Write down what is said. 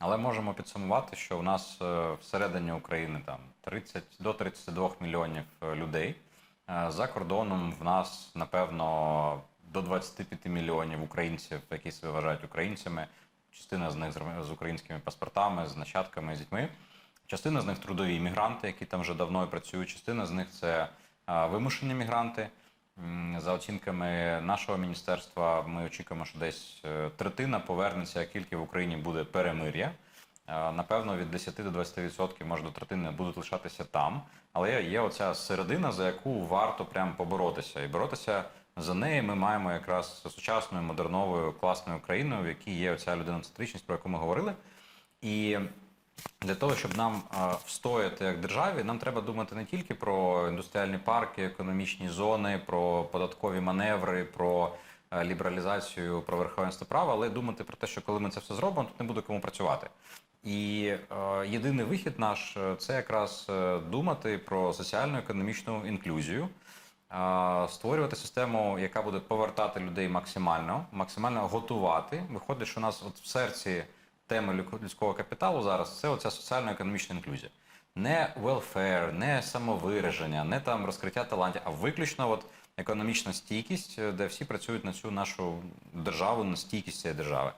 Але можемо підсумувати, що у нас е, всередині України там 30 до 32 мільйонів е, людей. Е, За кордоном в нас напевно до 25 мільйонів українців, які себе вважають українцями. Частина з них з- українськими паспортами, з нащадками, з дітьми. Частина з них трудові іммігранти, які там вже давно працюють. Частина з них це вимушені мігранти. За оцінками нашого міністерства, ми очікуємо, що десь е, третина повернеться, як тільки в Україні буде перемир'я. Е, Напевно, від 10 до 20%, може до третини будуть лишатися там. Але є оця середина, за яку варто прям поборотися. І боротися за неї ми маємо якраз сучасною, модерновою, класною країною, в якій є оця людиноцентричність, про яку ми говорили. І для того, щоб нам встояти як державі, нам треба думати не тільки про індустріальні парки, економічні зони, про податкові маневри, про е, лібералізацію, про верховенство права, але думати про те, що коли ми це все зробимо, тут не буде кому працювати. І е, єдиний вихід наш е, це якраз е, думати про соціально-економічну інклюзію, е, створювати систему, яка буде повертати людей максимально, максимально готувати. Виходить, що у нас от в серці теми людського капіталу зараз це оця соціально-економічна інклюзія. Не welfare, не самовираження, не там розкриття талантів, а виключно от економічна стійкість, е, де всі працюють на цю нашу державу, на стійкість цієї держави.